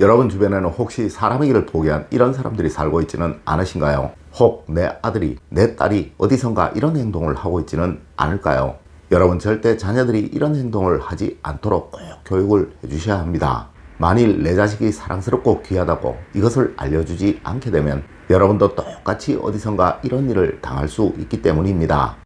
여러분 주변에는 혹시 사람이기를 포기한 이런 사람들이 살고 있지는 않으신가요? 혹 내 아들이, 내 딸이 어디선가 이런 행동을 하고 있지는 않을까요? 여러분 절대 자녀들이 이런 행동을 하지 않도록 꼭 교육을 해주셔야 합니다. 만일 내 자식이 사랑스럽고 귀하다고 이것을 알려주지 않게 되면 여러분도 똑같이 어디선가 이런 일을 당할 수 있기 때문입니다.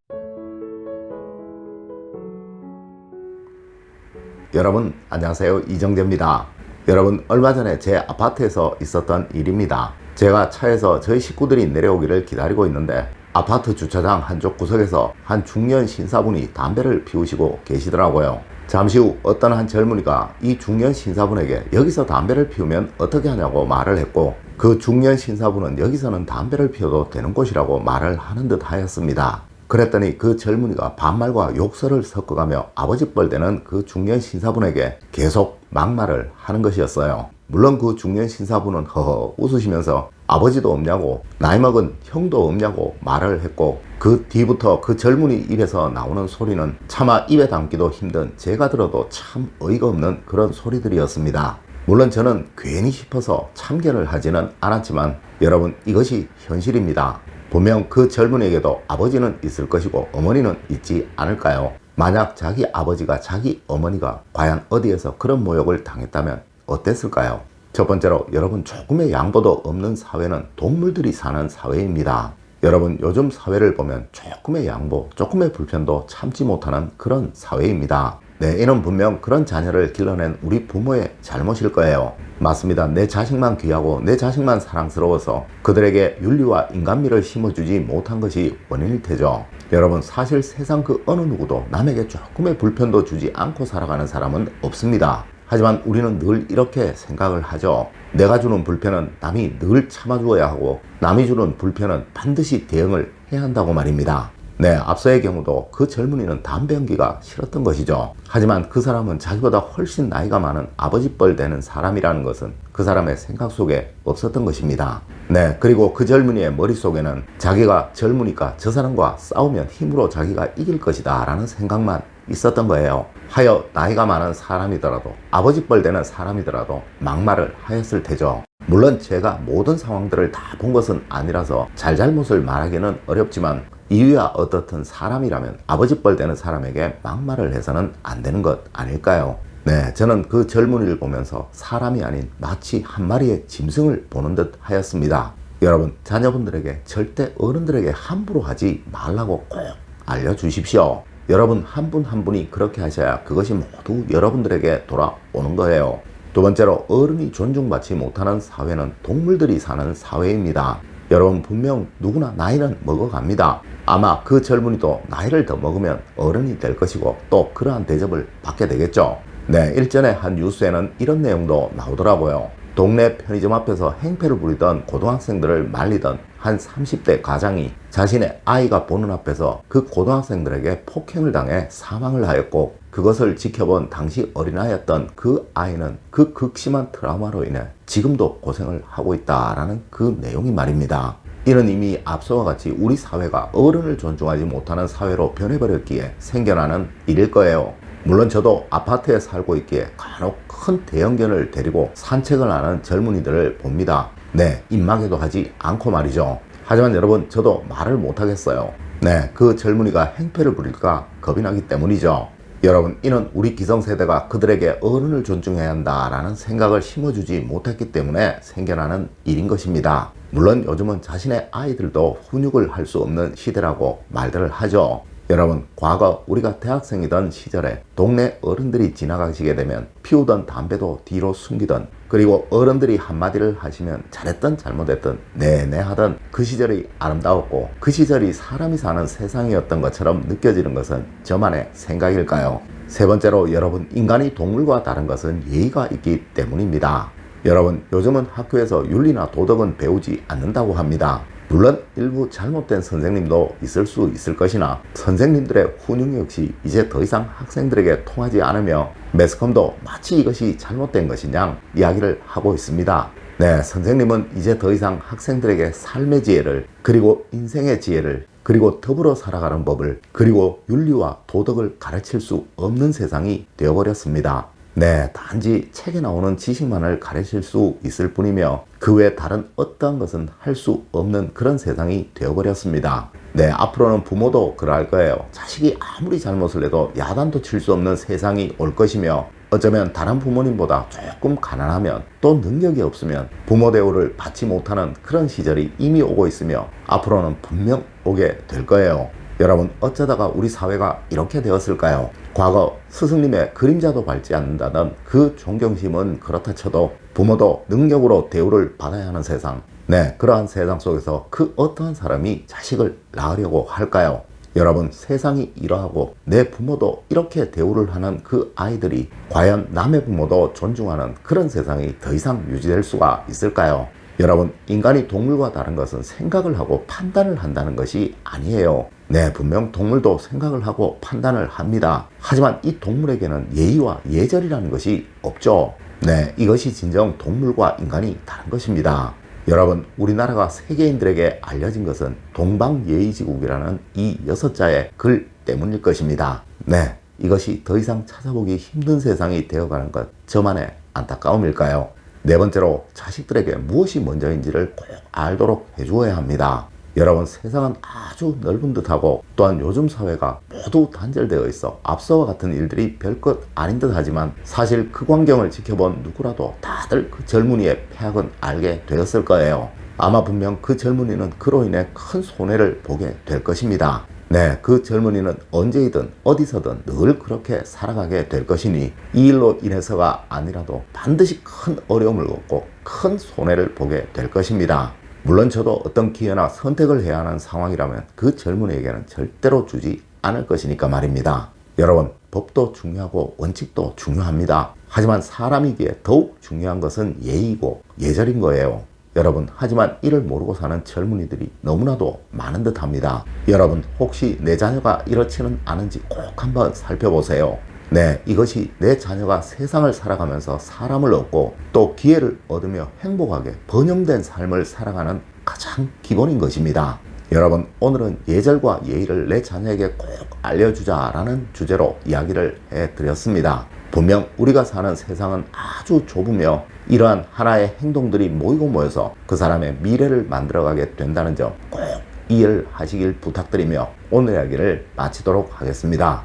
여러분 안녕하세요 이정재입니다. 여러분 얼마 전에 제 아파트에서 있었던 일입니다. 제가 차에서 저희 식구들이 내려오기를 기다리고 있는데 아파트 주차장 한쪽 구석에서 한 중년 신사분이 담배를 피우시고 계시더라고요. 잠시 후 어떤 한 젊은이가 이 중년 신사분에게 여기서 담배를 피우면 어떻게 하냐고 말을 했고 그 중년 신사분은 여기서는 담배를 피워도 되는 곳이라고 말을 하는 듯 하였습니다. 그랬더니 그 젊은이가 반말과 욕설을 섞어가며 아버지 뻘되는 그 중년 신사분에게 계속 막말을 하는 것이었어요. 물론 그 중년 신사분은 허허 웃으시면서 아버지도 없냐고 나이 먹은 형도 없냐고 말을 했고 그 뒤부터 그 젊은이 입에서 나오는 소리는 차마 입에 담기도 힘든 제가 들어도 참 어이가 없는 그런 소리들이었습니다. 물론 저는 괜히 싶어서 참견을 하지는 않았지만 여러분 이것이 현실입니다. 분명 그 젊은이에게도 아버지는 있을 것이고 어머니는 있지 않을까요? 만약 자기 아버지가 자기 어머니가 과연 어디에서 그런 모욕을 당했다면 어땠을까요? 첫 번째로 여러분 조금의 양보도 없는 사회는 동물들이 사는 사회입니다. 여러분 요즘 사회를 보면 조금의 양보, 조금의 불편도 참지 못하는 그런 사회입니다. 네, 이는 분명 그런 자녀를 길러낸 우리 부모의 잘못일 거예요. 맞습니다. 내 자식만 귀하고 내 자식만 사랑스러워서 그들에게 윤리와 인간미를 심어주지 못한 것이 원인일 테죠. 여러분, 사실 세상 그 어느 누구도 남에게 조금의 불편도 주지 않고 살아가는 사람은 없습니다. 하지만 우리는 늘 이렇게 생각을 하죠. 내가 주는 불편은 남이 늘 참아주어야 하고 남이 주는 불편은 반드시 대응을 해야 한다고 말입니다. 네, 앞서의 경우도 그 젊은이는 담배 연기가 싫었던 것이죠. 하지만 그 사람은 자기보다 훨씬 나이가 많은 아버지 뻘 되는 사람이라는 것은 그 사람의 생각 속에 없었던 것입니다. 네, 그리고 그 젊은이의 머릿속에는 자기가 젊으니까 저 사람과 싸우면 힘으로 자기가 이길 것이다 라는 생각만 있었던 거예요. 하여 나이가 많은 사람이더라도 아버지 뻘 되는 사람이더라도 막말을 하였을 테죠. 물론 제가 모든 상황들을 다 본 것은 아니라서 잘잘못을 말하기는 어렵지만 이유야 어떻든 사람이라면 아버지 뻘 되는 사람에게 막말을 해서는 안 되는 것 아닐까요? 네, 저는 그 젊은이를 보면서 사람이 아닌 마치 한 마리의 짐승을 보는 듯 하였습니다. 여러분, 자녀분들에게 절대 어른들에게 함부로 하지 말라고 꼭 알려주십시오. 여러분 한 분한 분이 그렇게 하셔야 그것이 모두 여러분들에게 돌아오는 거예요. 두 번째로 어른이 존중받지 못하는 사회는 동물들이 사는 사회입니다. 여러분 분명 누구나 나이는 먹어갑니다. 아마 그 젊은이도 나이를 더 먹으면 어른이 될 것이고 또 그러한 대접을 받게 되겠죠. 네, 일전에 한 뉴스에는 이런 내용도 나오더라고요. 동네 편의점 앞에서 행패를 부리던 고등학생들을 말리던 한 30대 가장이 자신의 아이가 보는 앞에서 그 고등학생들에게 폭행을 당해 사망을 하였고 그것을 지켜본 당시 어린아이였던 그 아이는 그 극심한 트라우마로 인해 지금도 고생을 하고 있다라는 그 내용이 말입니다. 이는 이미 앞서와 같이 우리 사회가 어른을 존중하지 못하는 사회로 변해버렸기에 생겨나는 일일 거예요. 물론 저도 아파트에 살고 있기에 간혹 큰 대형견을 데리고 산책을 하는 젊은이들을 봅니다. 네, 입마개도 하지 않고 말이죠. 하지만 여러분, 저도 말을 못하겠어요. 네, 그 젊은이가 행패를 부릴까 겁이 나기 때문이죠. 여러분, 이는 우리 기성세대가 그들에게 어른을 존중해야 한다라는 생각을 심어주지 못했기 때문에 생겨나는 일인 것입니다. 물론 요즘은 자신의 아이들도 훈육을 할 수 없는 시대라고 말들을 하죠. 여러분, 과거 우리가 대학생이던 시절에 동네 어른들이 지나가시게 되면 피우던 담배도 뒤로 숨기던 그리고 어른들이 한마디를 하시면 잘했든 잘못했든 네네 하던 그 시절이 아름다웠고 그 시절이 사람이 사는 세상이었던 것처럼 느껴지는 것은 저만의 생각일까요? 세 번째로 여러분, 인간이 동물과 다른 것은 예의가 있기 때문입니다. 여러분, 요즘은 학교에서 윤리나 도덕은 배우지 않는다고 합니다. 물론 일부 잘못된 선생님도 있을 수 있을 것이나 선생님들의 훈육 역시 이제 더 이상 학생들에게 통하지 않으며 매스컴도 마치 이것이 잘못된 것이냐 이야기를 하고 있습니다. 네, 선생님은 이제 더 이상 학생들에게 삶의 지혜를 그리고 인생의 지혜를 그리고 더불어 살아가는 법을 그리고 윤리와 도덕을 가르칠 수 없는 세상이 되어버렸습니다. 네, 단지 책에 나오는 지식만을 가르칠 수 있을 뿐이며 그 외 다른 어떠한 것은 할 수 없는 그런 세상이 되어버렸습니다. 네, 앞으로는 부모도 그럴 거예요. 자식이 아무리 잘못을 해도 야단도 칠 수 없는 세상이 올 것이며 어쩌면 다른 부모님보다 조금 가난하면 또 능력이 없으면 부모 대우를 받지 못하는 그런 시절이 이미 오고 있으며 앞으로는 분명 오게 될 거예요. 여러분 어쩌다가 우리 사회가 이렇게 되었을까요? 과거 스승님의 그림자도 밟지 않는다는 그 존경심은 그렇다 쳐도 부모도 능력으로 대우를 받아야 하는 세상. 네, 그러한 세상 속에서 그 어떠한 사람이 자식을 낳으려고 할까요? 여러분 세상이 이러하고 내 부모도 이렇게 대우를 하는 그 아이들이 과연 남의 부모도 존중하는 그런 세상이 더 이상 유지될 수가 있을까요? 여러분 인간이 동물과 다른 것은 생각을 하고 판단을 한다는 것이 아니에요. 네, 분명 동물도 생각을 하고 판단을 합니다. 하지만 이 동물에게는 예의와 예절이라는 것이 없죠. 네, 이것이 진정 동물과 인간이 다른 것입니다. 여러분, 우리나라가 세계인들에게 알려진 것은 동방예의지국이라는 이 여섯 자의 글 때문일 것입니다. 네, 이것이 더 이상 찾아보기 힘든 세상이 되어가는 것, 저만의 안타까움일까요? 네 번째로 자식들에게 무엇이 먼저인지를 꼭 알도록 해주어야 합니다. 여러분 세상은 아주 넓은 듯하고 또한 요즘 사회가 모두 단절되어 있어 앞서와 같은 일들이 별것 아닌 듯하지만 사실 그 광경을 지켜본 누구라도 다들 그 젊은이의 폐악은 알게 되었을 거예요. 아마 분명 그 젊은이는 그로 인해 큰 손해를 보게 될 것입니다. 네, 그 젊은이는 언제이든 어디서든 늘 그렇게 살아가게 될 것이니 이 일로 인해서가 아니라도 반드시 큰 어려움을 겪고 큰 손해를 보게 될 것입니다. 물론 저도 어떤 기회나 선택을 해야 하는 상황이라면 그 젊은이에게는 절대로 주지 않을 것이니까 말입니다. 여러분, 법도 중요하고 원칙도 중요합니다. 하지만 사람이기에 더욱 중요한 것은 예의고 예절인 거예요. 여러분, 하지만 이를 모르고 사는 젊은이들이 너무나도 많은 듯 합니다. 여러분, 혹시 내 자녀가 이렇지는 않은지 꼭 한번 살펴보세요. 네, 이것이 내 자녀가 세상을 살아가면서 사람을 얻고 또 기회를 얻으며 행복하게 번영된 삶을 살아가는 가장 기본인 것입니다. 여러분, 오늘은 예절과 예의를 내 자녀에게 꼭 알려주자라는 주제로 이야기를 해드렸습니다. 분명 우리가 사는 세상은 아주 좁으며 이러한 하나의 행동들이 모이고 모여서 그 사람의 미래를 만들어가게 된다는 점 꼭 이해하시길 부탁드리며 오늘 이야기를 마치도록 하겠습니다.